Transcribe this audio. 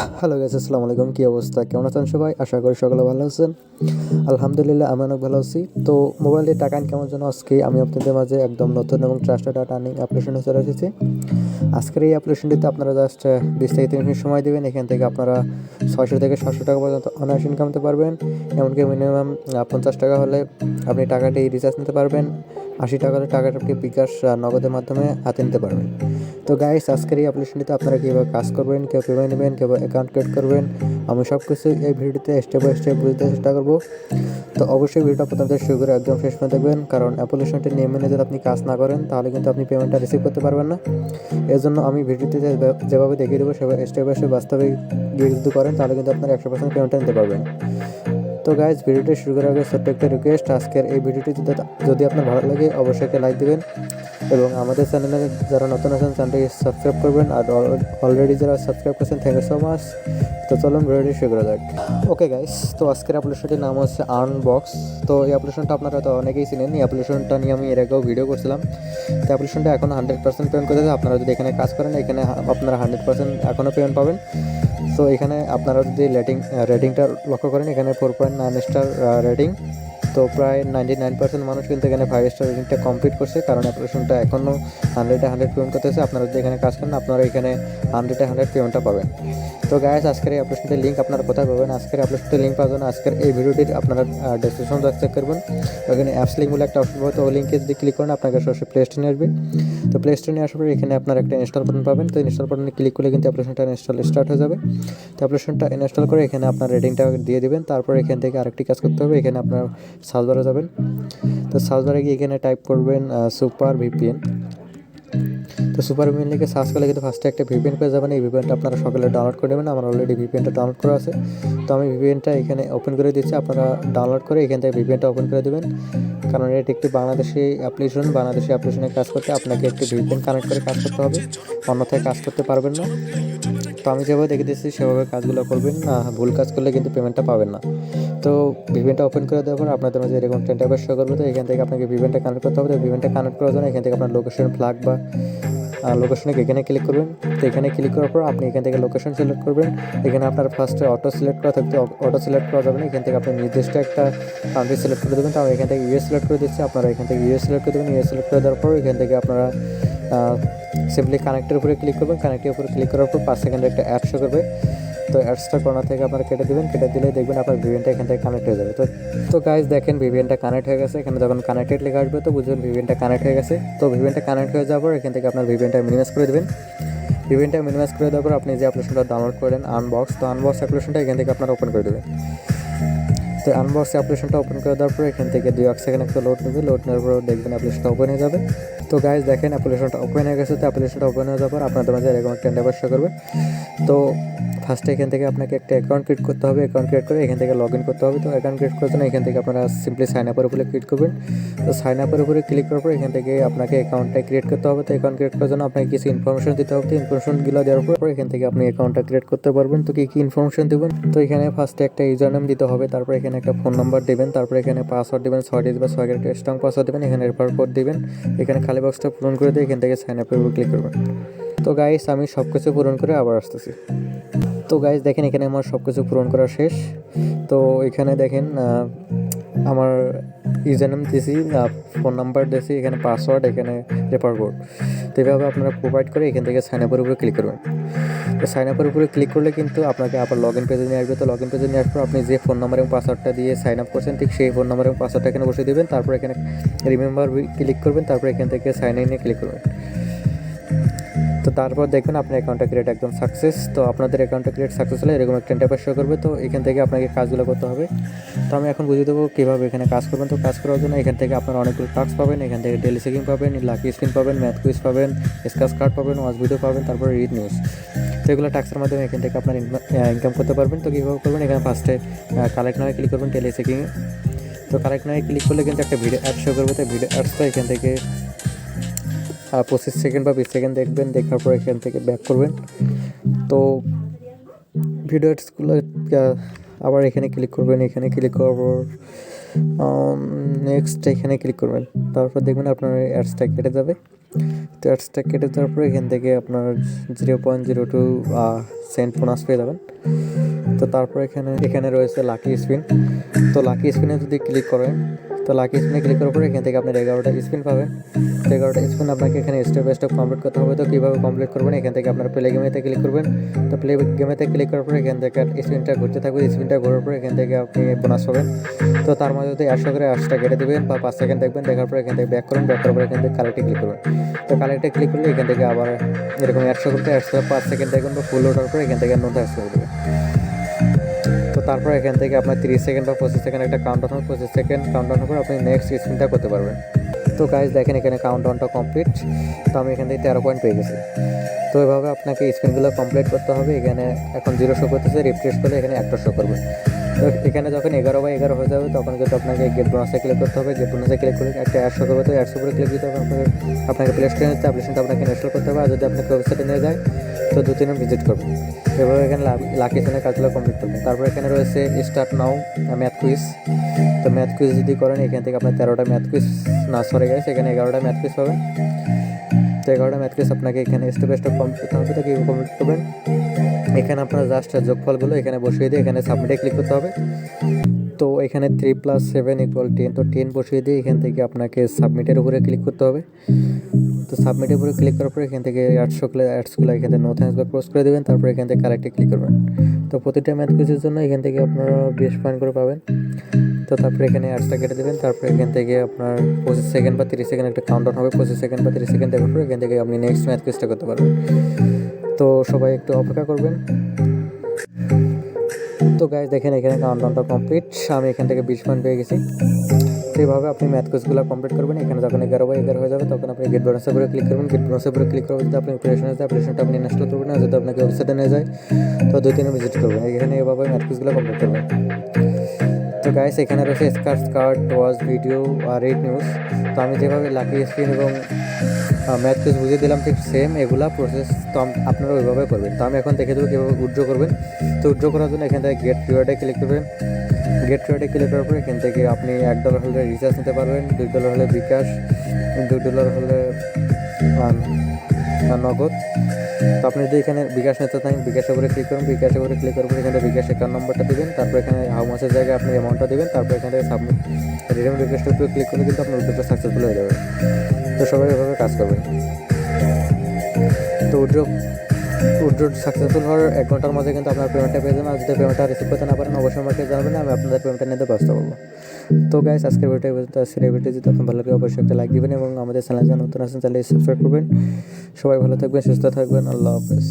Hello guys আসসালামু আলাইকুম কী অবস্থা? কেমন আছেন সবাই? আশা করি সকলে ভালো আছেন। আলহামদুলিল্লাহ আমি অনেক ভালো আছি। তো মোবাইলে টাকা ইনকামের জন্য আজকে আমি আপনাদের মাঝে একদম নতুন এবং ট্রাস্টেড ডাটা আর্নিং অ্যাপ্লিকেশন চলে এসেছি। আজকের এই অ্যাপ্লিকেশনটিতে আপনারা জাস্ট বিশ থেকে তিরিশ মিনিট সময় দেবেন। এখান থেকে আপনারা ছয়শো থেকে সাতশো টাকা পর্যন্ত অনায়াস ইনকাম করতে পারবেন। এমনকি মিনিমাম পঞ্চাশ টাকা হলে আপনি টাকাটি রিচার্জ নিতে পারবেন। আশি টাকা হলে টাকাটা আপনি বিকাশ নগদের মাধ্যমে হাতে নিতে পারবেন। তো গাইস আজকের এই অ্যাপ্লিকেশনটিতে আপনারা কীভাবে কাজ করবেন কেউ পেমেন্ট নেবেন কেউ অ্যাকাউন্ট ক্রিয়েট করবেন। আমি সব কিছু এই ভিডিওতে স্টেপ বাই স্টেপ বুঝতে চেষ্টা করব। তো অবশ্যই ভিডিওটা থেকে শুরু করে একদম শেষ পর্যন্ত দেখবেন। কারণ অ্যাপ্লিকেশনটি নিয়ে মেনে যদি আপনি কাজ না করেন, তাহলে কিন্তু আপনি পেমেন্টটা রিসিভ করতে পারবেন না। এর জন্য আমি ভিডিওতে যেভাবে দেখিয়ে দেবো, সেভাবে স্টেপ বাই স্টেপ বাস্তবে গিয়ে যদি করেন, তাহলে কিন্তু আপনার একশো পার্সেন্ট পেমেন্টটা নিতে পারবেন। তো গাইজ ভিডিওটি শুরু করার আগে ছোট্ট একটা রিকোয়েস্ট আজকের এই ভিডিওটি যদি যদি আপনার ভালো লাগে, অবশ্যই একটা লাইক দিবেন। এবং আমাদের চ্যানেলে যারা নতুন আছেন চ্যানেলটি সাবস্ক্রাইব করবেন। আর অলরেডি যারা সাবস্ক্রাইব করেছেন থ্যাংক ইউ সো মাচ তো চলুন ভিডিওটি শুরু করা যাক। ওকে গাইস তো আজকের অ্যাপ্লিকেশনটির নাম হচ্ছে আর্ন বক্স তো এই অ্যাপ্লিকেশনটা আপনারা তো অনেকেই চিনেন এই অ্যাপ্লিকেশনটা নিয়ে আমি এর আগেও ভিডিও করছিলাম। তো অ্যাপ্লিকেশনটা এখন হান্ড্রেড পার্সেন্ট পেমেন্ট করতে আপনারা যদি এখানে কাজ করেন, এখানে আপনারা হান্ড্রেড পার্সেন্ট এখনও পেমেন্ট পাবেন। তো এখানে আপনারা যদি রেটিং রেটিংটা লক্ষ্য করেন, এখানে four point nine star rating তো প্রায় নাইনটি নাইন পার্সেন্ট মানুষ কিন্তু এখানে ফাইভ স্টার রেটিংটা কমপ্লিট করছে। কারণ অ্যাপ্লিকেশনটা এখনও হান্ড্রেডে হান্ড্রেড পেমেন্ট করতেছে। আপনারা যদি এখানে কাজ করেন, আপনারা এখানে হান্ড্রেডে হান্ড্রেড পেমেন্টটা পাবেন। তো গায়েস আজকের এই অ্যাপ্লিকেশনটির লিঙ্ক আপনারা কোথায় পাবেন? আজকের অ্যাপ্লিকেশনটির লিঙ্ক জন্য আজকের এই ভিডিওটির আপনারা ডেসক্রিপশন চেক করবেন। ওখানে অ্যাপস লিঙ্ক বলে একটা অপশন তো ওই লিঙ্কে যদি ক্লিক করেন, আপনাকে সরাসরি প্লে স্টোরে আসবে। তো প্লে স্টোরে আসার পরে এখানে আপনার একটা ইনস্টল বাটন পাবেন। তো ইনস্টল বাটনে ক্লিক করলে কিন্তু অ্যাপ্লিকেশনটা ইনস্টল স্টার্ট হয়ে যাবে। তো অ্যাপ্লিকেশনটা ইনস্টল করে এখানে আপনার রেটিংটা দিয়ে দিবেন। তারপর এখান থেকে আরেকটি কাজ করতে হবে। এখানে আপনার সার্চ বারে যাবেন। তো সার্চ বারে গিয়ে এখানে টাইপ করবেন সুপার ভিপিএন তো সুপার ভিপিএন লিখে সার্চ করলে কিন্তু ফার্স্টে একটা ভিপিএন পেয়ে যাবেন। এই ভিপিএনটা আপনারা সকলে ডাউনলোড করে নেবেন। আমার অলরেডি ভিপিএনটা ডাউনলোড করা আছে। তো আমি ভিপিএনটা এখানে ওপেন করে দিচ্ছি। আপনারা ডাউনলোড করে এখান থেকে ভিপিএনটা ওপেন করে দেবেন। কারণ এটি একটি বাংলাদেশি অ্যাপ্লিকেশন বাংলাদেশি অ্যাপ্লিকেশনে কাজ করতে আপনাকে একটি ভিপিএন কানেক্ট করে কাজ করতে হবে। অন্যথায় কাজ করতে পারবেন না। তো আমি যেভাবে দেখে দিচ্ছি সেভাবে কাজগুলো করবেন না, ভুল কাজ করলে কিন্তু পেমেন্টটা পাবেন না। তো ভিভেনটা ওপেন করে দেওয়ার পর আপনাদের মাঝে এরকম টেন টাইপের শো করবে, তো এখান থেকে আপনাকে ভিভেনটা কানেক্ট করতে হবে। তো ভিভেনটা কানেক্ট করার জন্য এখান থেকে আপনার লোকেশন ফ্ল্যাগ বা লোকেশনে এখানে ক্লিক করবেন। তো এখানে ক্লিক করার পর আপনি এখান থেকে লোকেশন সিলেক্ট করবেন। এখানে আপনার ফার্স্টে অটো সিলেক্ট করা থাকতে অটো সিলেক্ট করা যাবে না। এখান থেকে আপনি নির্দিষ্ট একটা কান্ট্রি সিলেক্ট করে দেবেন। তো আমি এখান থেকে ইউএস সিলেক্ট করে দিচ্ছি। আপনারা এখান থেকে ইউএস সিলেক্ট করে দেবেন। ইউএস সিলেক্ট করে দেওয়ার পর এখান থেকে আপনারা সিম্পলি কানেক্টের উপরে ক্লিক করবেন। কানেক্টের উপরে ক্লিক করার পর পাঁচ সেকেন্ডে একটা অ্যাড শো করবে। তো অ্যাডসটা কর্নার থেকে আপনারা কেটে দেবেন। কেটে দিলে দেখবেন আপনার ভিভিএনটা এখান থেকে কানেক্ট হয়ে যাবে। তো তো গাইজ দেখেন ভিভিএনটা কানেক্ট হয়ে গেছে। এখানে যখন কানেক্টেড লেখা আসবে, তো বুঝবেন ভিভিএনটা কানেক্ট হয়ে গেছে। তো ভিভিএনটা কানেক্ট হয়ে যাওয়ার পর এখান থেকে আপনার ভিভিএনটা মিনিমাইজ করে দেবেন। ভিভিএনটা মিনিমাইজ করে দেওয়ার পর আপনি যে অ্যাপ্লিকেশনটা ডাউনলোড করেন আনবক্স তো আনবক্স অ্যাপ্লিকেশনটা এখান থেকে আপনারা ওপেন করে দেবেন। তো আনবক্স অ্যাপ্লিকেশনটা ওপেন করে দেওয়ার পর এখান থেকে দুই এক সেকেন্ড একটা লোড নেবে। লোড নেওয়ার পর দেখবেন অ্যাপ্লিকেশনটা ওপেন হয়ে যাবে। তো গাইজ দেখেন অ্যাপ্লিকেশনটা ওপেন হয়ে গেছে। তো অ্যাপ্লিকেশনটা ওপেন হয়ে যাওয়ার পর আপনাদের মাঝে এরকম একটা ইন্টারভার শো করবে। তো ফার্স্টে এখান থেকে আপনাকে একটা অ্যাকাউন্ট ক্রিয়েট করতে হবে অ্যাকাউন্ট ক্রিয়েট করে এখান থেকে লগ ইন করতে হবে। তো অ্যাকাউন্ট ক্রিয়েট করার জন্য এখান থেকে আপনারা সিম্পলি সাইন আপের উপরে ক্লিক করবেন। তো সাইন আপের উপরে ক্লিক করার পর এখান থেকে আপনাকে অ্যাকাউন্টটা ক্রিয়েট করতে হবে। তো অ্যাকাউন্ট ক্রিয়েট করার জন্য আপনাকে কিছু ইনফরমেশন দিতে হবে। তো ইনফরমেশনগুলো দেওয়ার পর এখান থেকে আপনি অ্যাকাউন্টটা ক্রিয়েট করতে পারবেন। তো কী কী ইনফরমেশন দেবেন? তো এখানে ফার্স্টে একটা ইউজার নেম দিতে হবে। তারপর এখানে একটা ফোন নাম্বার দেবেন। তারপর এখানে পাসওয়ার্ড দেবেন, ছয় ডিজিট বা ছয় একটা স্ট্রং পাসওয়ার্ড দেবেন। এখানে রেফার কোড দেবেন। এখানে খালি বক্সটা পূরণ করে দিয়ে এখান থেকে সাইন আপের উপর ক্লিক করবেন। তো গাইস আমি সব কিছু পূরণ করে আবার আসতেছি। তো গাইজ দেখেন এখানে আমার সব কিছু পূরণ করা শেষ। তো এখানে দেখেন আমার ইউজার নেম দিয়েছি ফোন নাম্বার দিয়েছি এখানে পাসওয়ার্ড এখানে রেফার কোড তো এভাবে আপনারা প্রোভাইড করে এখান থেকে সাইন আপের উপরে ক্লিক করবেন। তো সাইন আপের উপরে ক্লিক করলে কিন্তু আপনাকে আবার লগ ইন পেজে নিয়ে আসবে। তো লগ ইন পেজে নিয়ে পর আপনি যে ফোন নাম্বার এবং পাসওয়ার্ডটা দিয়ে সাইন আপ করছেন, ঠিক সেই ফোন নাম্বার এবং পাসওয়ার্ডটা এখানে বসে দেবেন। তারপর এখানে রিমেম্বার ক্লিক করবেন। তারপর এখান থেকে সাইন ইনে ক্লিক করবেন। তো তারপর দেখবেন আপনার অ্যাকাউন্টটা ক্রিয়েট একদম সাকসেস তো আপনাদের অ্যাকাউন্টটা ক্রিয়েট সাকসেস হলে এরকম একটা ইন্টারফেস শো করবে। তো এখান থেকে আপনাকে কাজগুলো করতে হবে। তো আমি এখন বুঝিয়ে দেবো কীভাবে এখানে কাজ করবেন। তো কাজ করার জন্য এখান থেকে আপনারা অনেকগুলো টাস্ক পাবেন। এখান থেকে ডেলি চেকিং পাবেন লাকি স্পিন পাবেন ম্যাথ কুইজ পাবেন স্কাচ কার্ড পাবেন ওয়াচ ভিডিও পাবেন, তারপরে রিড নিউজ তো এগুলো টাস্কের মাধ্যমে এখান থেকে আপনার ইনকাম করতে পারবেন। তো কীভাবে করবেন? এখানে ফার্স্টে কালেক্ট নামে ক্লিক করবেন টেলি চেকিংয়ে তো কালেক্ট নামে ক্লিক করলে কিন্তু একটা ভিডিও অ্যাড শো করবে। তো ভিডিও অ্যাডসটা এখান থেকে পঁচিশ সেকেন্ড বা বিশ সেকেন্ড দেখবেন, দেখার পর এখান থেকে ব্যাক করবেন। তো ভিডিও অ্যাডসগুলো আবার এখানে ক্লিক করবেন, এখানে ক্লিক করার পর নেক্সট এখানে ক্লিক করবেন। তারপর দেখবেন আপনার অ্যাডসটা কেটে যাবে। তো অ্যাডসটা কেটে যাওয়ার পরে এখান থেকে আপনার zero point zero two cent bonus পেয়ে যাবেন। তো তারপর এখানে এখানে রয়েছে লাকি স্পিন তো লাকি স্পিনে যদি ক্লিক করেন তো লাকি স্পিনে ক্লিক করার পরে এখান থেকে আপনার এগারোটা স্পিন পাবেন। তো এগারোটা স্পিন আপনাকে এখানে স্টেপ বাই স্টেপ কমপ্লিট করতে হবে। তো কীভাবে কমপ্লিট করবেন? এখান থেকে আপনার প্লে গেমেতে ক্লিক করবেন। তো প্লে গেমেতে ক্লিক করার পরে এখান থেকে স্পিনটা ঘুরতে থাকবে। স্পিনটা ঘোরার পরে এখান থেকে আপনি বোনাস পাবেন। তো তার মধ্যে যদি একশো করে আটটা কেটে দেবেন বা পাঁচ সেকেন্ড দেখবেন, দেখার পরে এখান থেকে ব্যাক করুন। ব্যাক করার পরে এখান থেকে কালেক্টে ক্লিক করবেন। তো কালেক্টে ক্লিক করলে এখান থেকে আবার এরকম একশো করতে একশো পাঁচ সেকেন্ড দেখবেন তো ফুল ওঠার পরে এখান থেকে নতুন একশো করে দেবেন। তো তারপর এখান থেকে আপনার তিরিশ সেকেন্ড বা পঁচিশ সেকেন্ড একটা কাউন্ট ডাউন পঁচিশ সেকেন্ড কাউন্ট ডাউন করে আপনি নেক্সট স্ক্রিনটা করতে পারবেন। তো গাইজ দেখেন এখানে কাউন্ট ডাউনটা কমপ্লিট তো আমি এখান থেকে তেরো পয়েন্ট পেয়ে গেছি। তো এভাবে আপনাকে স্ক্রিনগুলো কমপ্লিট করতে হবে। এখানে এখন জিরো শো করতেছে রিফ্রেশ করলে এখানে একটা শো করবে। তো এখানে যখন এগারো বা এগারো হয়ে যাবে, তখন কিন্তু আপনাকে গেট বোনাসে ক্লিক করতে হবে। গেট বোনাসে ক্লিক করে একটা একশো করবে। তো একশো করে ক্লিক দিতে হবে আপনাকে। আপনাকে প্লে স্টোরে নিতে অ্যাপ্লিকেশনটা আপনাকে ইনস্টল করতে হবে। আর যদি আপনাকে ওয়েবসাইটে নিয়ে যায় তো দু তিনবার ভিজিট করবেন এভাবে এখানে লাকি সেনের কাজগুলো কমপ্লিট করবেন তারপর এখানে রয়েছে স্টার্ট নাও ম্যাথ কুইজ তো ম্যাথ কুইজ যদি করেন, এখান থেকে আপনার তেরোটা ম্যাথ কুইজ না সরে গেছে, এখানে এগারোটা ম্যাথ কুইজ পাবেন তো এগারোটা ম্যাথ কুইজ আপনাকে এখানে স্টেপ স্টেপ কমপ্লিট করতে হবে তো কীভাবে কমপ্লিট করবেন। এখানে আপনার জাস্ট যোগফলগুলো এখানে বসিয়ে দিয়ে এখানে সাবমিটে ক্লিক করতে হবে। তো এখানে three plus seven equal ten তো টেন বসিয়ে দিয়ে এখান থেকে আপনাকে সাবমিটের উপরে ক্লিক করতে হবে। তো সাবমিটের উপরে ক্লিক করার পরে এখান থেকে অ্যাডসগুলো অ্যাডসগুলো এখান থেকে নো থ্যাঙ্কস বা ক্লোজ করে দেবেন, তারপরে এখান থেকে কারেক্টে ক্লিক করবেন। তো প্রতিটা ম্যাথ কুইজের জন্য এখান থেকে আপনারা বিশ পয়েন্ট করে পাবেন। তো তারপরে এখানে অ্যাডসটা কেটে দেবেন, তারপরে এখান থেকে আপনার পঁচিশ সেকেন্ড বা তিরিশ সেকেন্ড একটা কাউন্ট হবে, পঁচিশ সেকেন্ড বা তিরিশ সেকেন্ড দেওয়ার পরে এখান থেকে আপনি নেক্সট ম্যাথ কুইজটা করতে পারবেন। তো সবাই একটু অপেক্ষা করবেন। তো গাইজ দেখেন এখানে কাউন্টডাউনটা কমপ্লিট আমি এখান থেকে বিশ পয়েন্ট পেয়ে গেছি। এইভাবে আপনি ম্যাথ কোর্সগুলো কমপ্লিট করবেন। এখানে যখন এগারো বা এগারো হয়ে যাবে, তখন আপনি গেট বোনাসের উপরে ক্লিক করবেন। গেট বোনাসের উপরে ক্লিক করবেন যদি আপনি অপারেশন আছে অপারেশনটা আপনি ইনস্টল করবেন। না যদি আপনাকে ওয়েবসাইটে নিয়ে যায়, তো দুই তিনে ভিজিট করবেন। এখানে এভাবে ম্যাথ কোর্সগুলো কমপ্লিট করবেন। তো গাইস এখানে রয়েছে স্কার্ট কার্ড ওয়াজ ভিডিও আর রেড নিউজ তো আমি যেভাবে লাকি স্ক্রিন এবং ম্যাথ কুইজ বুঝিয়ে দিলাম, ঠিক সেম এগুলা প্রসেস তো আপনারা ওইভাবে করবেন। তো আমি এখন দেখে দেবো কীভাবে উইথড্র করবেন। তো উইথড্র করার জন্য এখান থেকে গেট রিওয়ার্ডে ক্লিক করবেন। গেট রিওয়ার্ডে ক্লিক করার পরে এখান থেকে আপনি এক ডলার হলে রিচার্জ নিতে পারবেন, দুই ডলার হলে বিকাশ দুই ডলার হলে নগদ। তো আপনি যদি এখানে বিকাশ নিতে থাকেন বিকাশের উপরে ক্লিক করুন বিকাশের উপরে ক্লিক করার পরে এখানে বিকাশ অ্যাকাউন্ট নম্বরটা দেবেন, তারপর এখানে হাউ মাসের জায়গায় আপনি অ্যামাউন্টটা দেবেন, তারপর এখানে সাবমিট রিডিম রিকোয়েস্টের উপরে ক্লিক করলে কিন্তু আপনার উদ্যোগটা সাকসেসফুল হয়ে যাবে। তো সবাই এভাবে কাজ করবেন। তো উদ্যোগ উদ্যোগ সাকসেসফুল হওয়ার এক ঘণ্টার মধ্যে কিন্তু আপনার পেমেন্টটা পেয়ে যাবেন। আর যদি পেমেন্টটা রিসিভ করতে না পারেন, অবশ্যই আমাকে জানাবেন, আমি আপনাদের পেমেন্টটা নিতে ব্যস্ত করব তো গাইস আজকের ভিডিওটা পর্যন্ত। আজকের ভিডিও যদি আপনার ভালো লাগে, অবশ্যই একটা লাইক দিবেন এবং আমাদের চ্যানেল নতুন আছেন তাহলে সাবস্ক্রাইব করবেন। সবাই ভালো থাকবেন, সুস্থ থাকবেন। আল্লাহ হাফেজ।